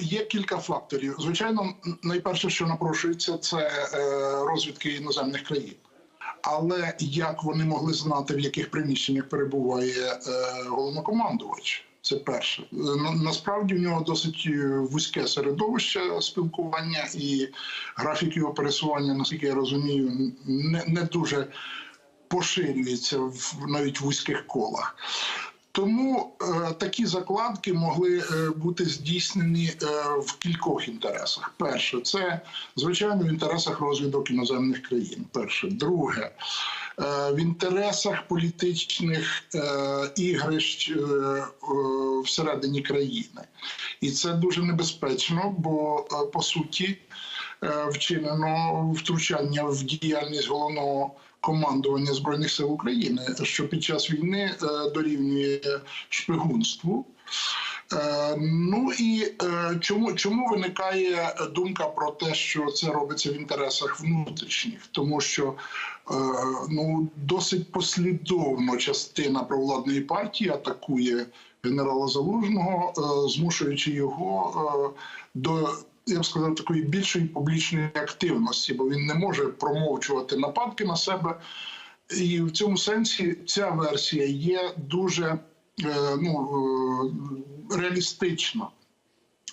Є кілька факторів. Звичайно, найперше, що напрошується, це е, розвідки іноземних країн. Але як вони могли знати, в яких приміщеннях перебуває е, головнокомандувач? Це перше. Е, на- Насправді в нього досить вузьке середовище спілкування і графік його пересування, наскільки я розумію, не, не дуже поширюється в навіть вузьких колах. Тому е, такі закладки могли е, бути здійснені е, в кількох інтересах. Перше, це звичайно в інтересах розвідок іноземних країн. Перше, друге, е, в інтересах політичних е, ігрищ е, е, всередині країни, і це дуже небезпечно, бо е, по суті е, вчинено втручання в діяльність головного командування збройних сил України, що під час війни е, дорівнює шпигунству. Е, Ну і е, чому, чому виникає думка про те, що це робиться в інтересах внутрішніх? Тому що ну досить послідовно частина провладної партії атакує генерала Залужного, змушуючи його до я б сказав, такої більшої публічної активності, бо він не може промовчувати нападки на себе. І в цьому сенсі ця версія є дуже е, ну, е, реалістична.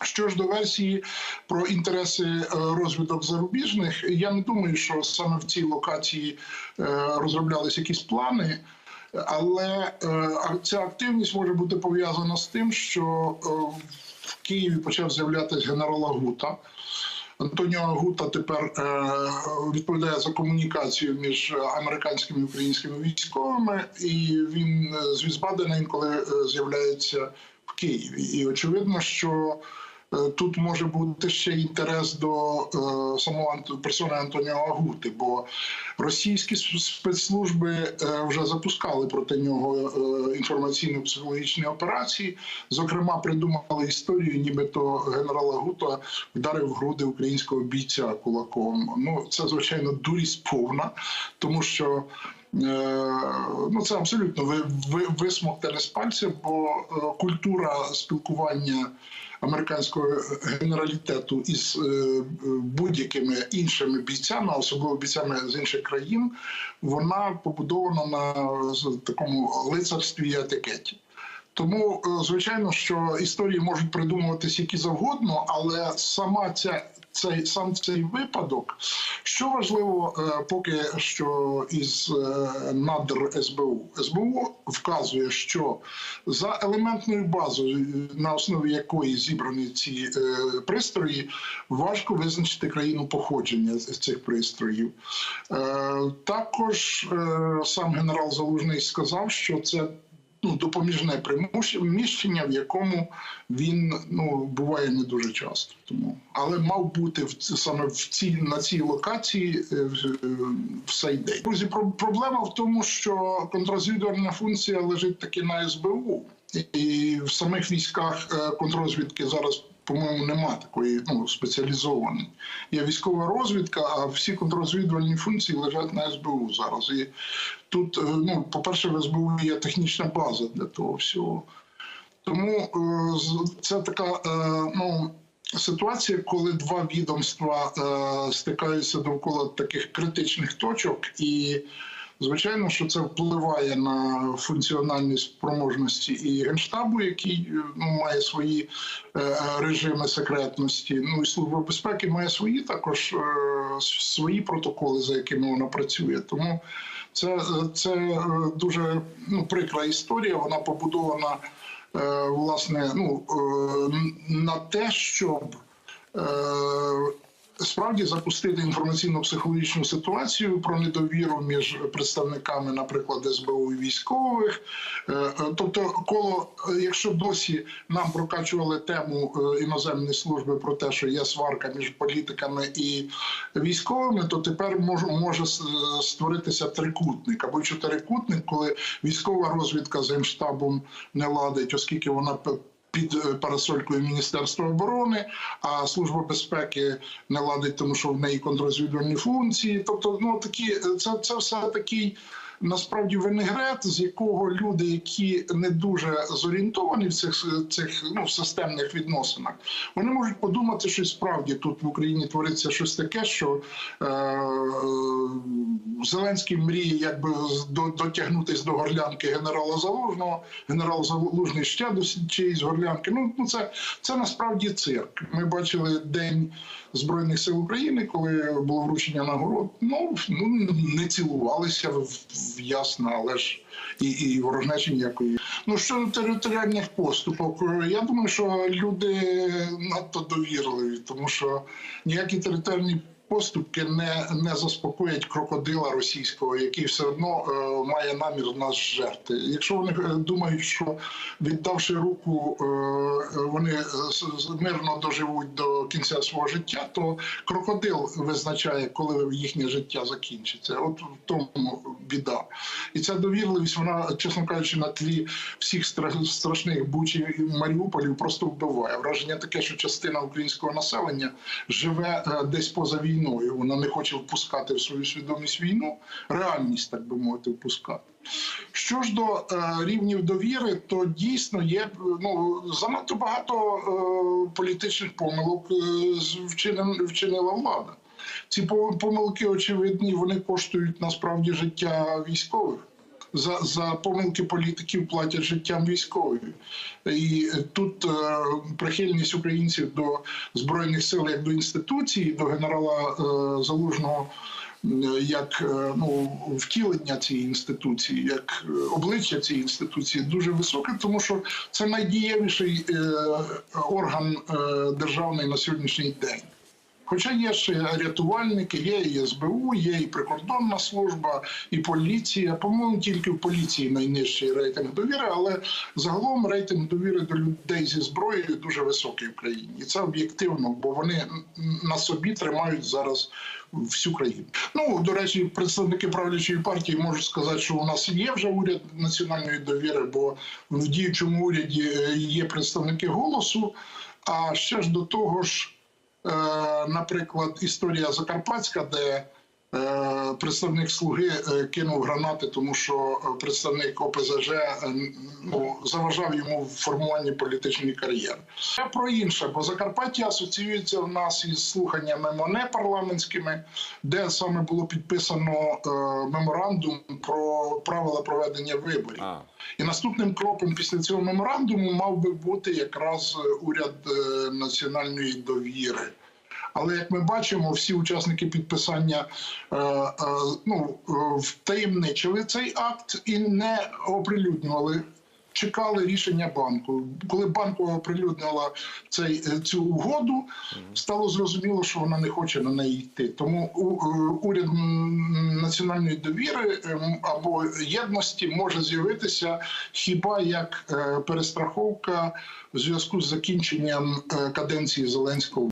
Що ж до версії про інтереси е, розвиток зарубіжних, я не думаю, що саме в цій локації розроблялись якісь плани. Але ця активність може бути пов'язана з тим, що Києві почав з'являтися генерал Агута. Антоніо Агута тепер е, відповідає за комунікацію між американськими і українськими військовими, і він е, з Візбадена інколи е, з'являється в Києві. І очевидно, що тут може бути ще інтерес до е, самого персони Антоніо Агути, бо російські спецслужби е, вже запускали проти нього е, інформаційно-психологічні операції. Зокрема, придумали історію, нібито генерал Агута вдарив груди українського бійця кулаком. Ну це звичайно дурість повна, тому що. е, Ну, це абсолютно ви, ви, висмоктане з пальця, бо е, культура спілкування американського генералітету із е, будь-якими іншими бійцями, особливо бійцями з інших країн, вона побудована на такому лицарстві і етикеті. Тому, е, звичайно, що історії можуть придумуватись які завгодно, але сама ця цей сам цей випадок, що важливо, е, поки що із е, надр СБУ СБУ вказує, що за елементною базою, на основі якої зібрані ці е, пристрої, важко визначити країну походження цих пристроїв. Також сам генерал Залужний сказав, що це ну, допоміжне приміщення, в якому він ну, буває не дуже часто. Тому. Але мав бути в, саме в цій, на цій локації е, йде. е, в цей. Друзі, про- проблема в тому, що контрозвідувальна функція лежить таки на СБУ. І в самих військах контрозвідки зараз, по-моєму, нема такої ну, спеціалізованої. Є військова розвідка, а всі контррозвідувальні функції лежать на СБУ зараз. І тут, е, ну, по-перше, в СБУ є технічна база для того всього. Тому е, це така е, ну, ситуація, коли два відомства стикаються довкола таких критичних точок, і звичайно, що це впливає на функціональні спроможності і генштабу, який е, ну, має свої е, режими секретності. Ну і служба безпеки має свої також е, свої протоколи, за якими вона працює. Тому це, це е, дуже ну, прикра історія. Вона побудована е, власне ну, е, на те, щоб справді запустити інформаційно-психологічну ситуацію про недовіру між представниками, наприклад, СБУ і військових. Е, е, Тобто, коло, е, якщо досі нам прокачували тему іноземної служби про те, що є сварка між політиками і військовими, то тепер може, створитися трикутник або чотирикутник, коли військова розвідка з генштабом не ладить, оскільки вона під е, парасолькою Міністерства оборони, а служба безпеки не ладить, тому що в неї контрозвідувальні функції. Тобто, ну такі це, це все такий. Насправді винегрет, з якого люди, які не дуже зорієнтовані в цих цих ну системних відносинах, вони можуть подумати, що справді тут в Україні твориться щось таке, що е, Зеленський мріє якби до- дотягнутись до горлянки генерала Залужного. Генерал Залужний ще до чиїсь горлянки. Ну, ну це, це насправді цирк. Ми бачили день збройних сил України, коли було вручення нагород. Ну, ну не цілувалися в, в ясно, але ж і, і ворожнечі ніякої. Ну щодо територіальних поступок, я думаю, що люди надто довірливі, тому що ніякі територіальні поступки не, не заспокоять крокодила російського, який все одно е, має намір нас жерти. Якщо вони е, думають, що віддавши руку, е, вони мирно доживуть до кінця свого життя, то крокодил визначає, коли їхнє життя закінчиться. От в тому біда. І ця довірливість, вона, чесно кажучи, на тлі всіх стра- страшних бучів і Маріуполів просто вбиває. Враження таке, що частина українського населення живе е, десь поза війною. Вона не хоче впускати в свою свідомість війну, реальність, так би мовити, впускати. Що ж до е, рівнів довіри, то дійсно є ну занадто багато е, політичних помилок е, вчинила влада. Ці помилки очевидні, вони коштують насправді життя військових. За, за помилки політиків платять життям військових. І тут е, прихильність українців до збройних сил як до інституції, до генерала е, Залужного як е, ну, втілення цієї інституції, як е, обличчя цієї інституції дуже високе, тому що це найдієвіший е, орган державний на сьогоднішній день. Хоча є ще рятувальники, є і СБУ, є і прикордонна служба, і поліція. По-моєму, тільки в поліції найнижчий рейтинг довіри, але загалом рейтинг довіри до людей зі зброєю дуже високий в країні. І це об'єктивно, бо вони на собі тримають зараз всю країну. Ну до речі, представники правлячої партії можуть сказати, що у нас є вже уряд національної довіри, бо в діючому уряді е, є представники голосу. А ще ж до того ж. Е, наприклад, історія Закарпатська, де представник слуги е, кинув гранати, тому що е, представник ОПЗЖ е, ну, заважав йому в формуванні політичної кар'єри. Це про інше, бо Закарпаття асоціюється в нас із слуханнями МОНЕ парламентськими, де саме було підписано е, меморандум про правила проведення виборів. А, І наступним кроком після цього меморандуму мав би бути якраз е, уряд е, національної довіри. Але як ми бачимо, всі учасники підписання е, е, ну, е, втаємничили цей акт і не оприлюднювали. Чекали рішення банку. Коли банк оприлюднила цей цю угоду, стало зрозуміло, що вона не хоче на неї йти. Тому у- уряд національної довіри ем, або єдності може з'явитися хіба як перестраховка в зв'язку з закінченням каденції Зеленського.